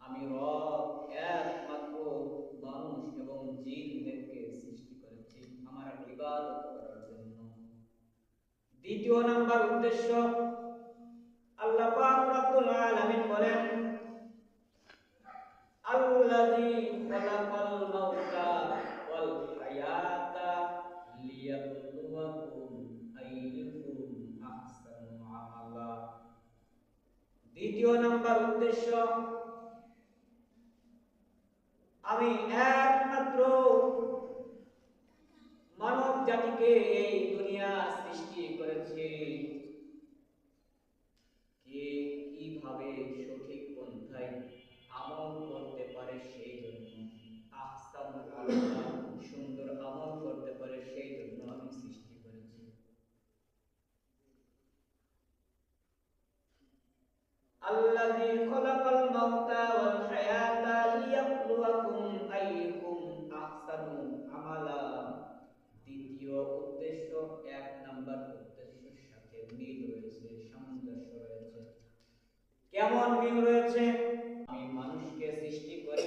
আমি রব একমাত্র মানুষ এবং জিনদেরকে সৃষ্টি করেছি আমার বিবাদ করার জন্য দ্বিতীয় নাম্বার উদ্দেশ্য আল্লাহ পাক রব্বুল আলামিন বলেন, আল্লাযী দ্বিতীয় নাম্বার উদ্দেশ্য আমি একমাত্র মানব জাতিকে এই দুনিয়া সৃষ্টি করেছি কে কীভাবে সঠিক পন্থায় আমল করতে পারে সেই জন্য আহসান আল্লাহ সুন্দর আমল করতে পারে সেই জন্য আমি সৃষ্টি করেছি الذي خلق الموت والحياة ليبلوكم أيكم أحسن عملا দ্বিতীয় উদ্দেশ্য এক নাম্বার উদ্দেশ্যের সাথে মিল রয়েছে সামঞ্জস্য রয়েছে কেমন মিল রয়েছে আমি মানুষকে সৃষ্টি করি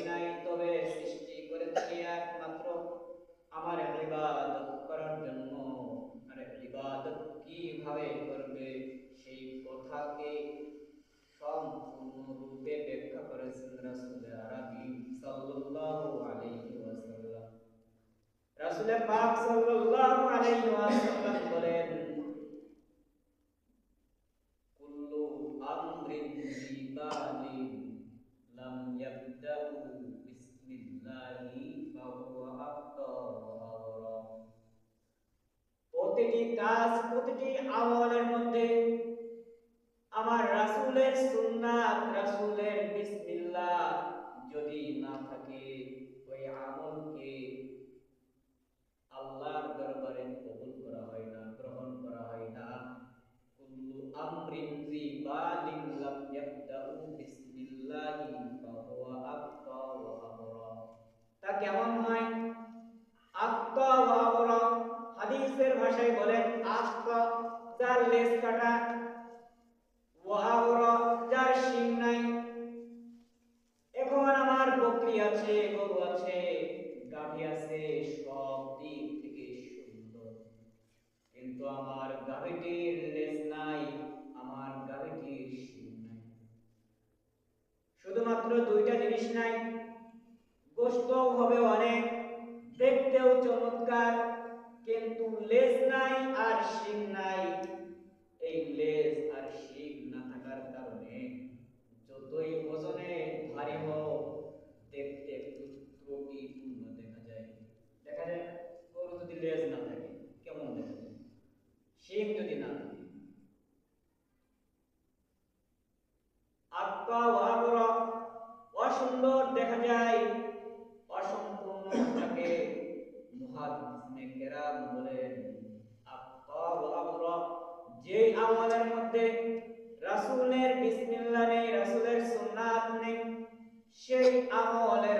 রাসূল পাক সাল্লাল্লাহু আলাইহি ওয়াসাল্লাম বলেন কুল্লু আমরিন জিবালিন লাম ইয়াবদাউ বিসমিল্লাহি ফাহুয়া আখতা প্রতিটি কাজ প্রতিটি আমলের মধ্যে আমরিন জিবালিন লাম ইয়াবদাউ বিসমিল্লাহি ফাহুয়া আখতা ওয়া আমরা তা কেমন হয়? ওয়া আমরা হাদিসের ভাষায় বলেন আখতা যার লেজ কাটা ওয়াহাওরা যার শিং নাই। এখন আমার বকরি আছে, গরু আছে, গাভী আছে, সব দিক থেকে সুন্দর। কিন্তু আমার গাভীটির লেজ নাই আমার গাভীটির শিং নাই শুধুমাত্র দুইটা জিনিস নাই। গোস্ত হবে অনেক, দেখতেও চমৎকার, কিন্তু লেজ নাই আর শিং নাই। এই লেজ আর শিং না থাকার কারণে যতই ওজনে ভারী হোক, দেখতে একটু ত্রুটিপূর্ণ দেখা যায়। দেখা যায় গরু যদি লেজ না থাকে, কেমন দেখা যায়? শিং যদি না থাকে। আত্মা অসুন্দর দেখা যায়। কেরাম বলেন যে আমলের মধ্যে রাসূলের বিসমিল্লাহ নেই, রাসূলের সুন্নাত নেই, সেই আমলের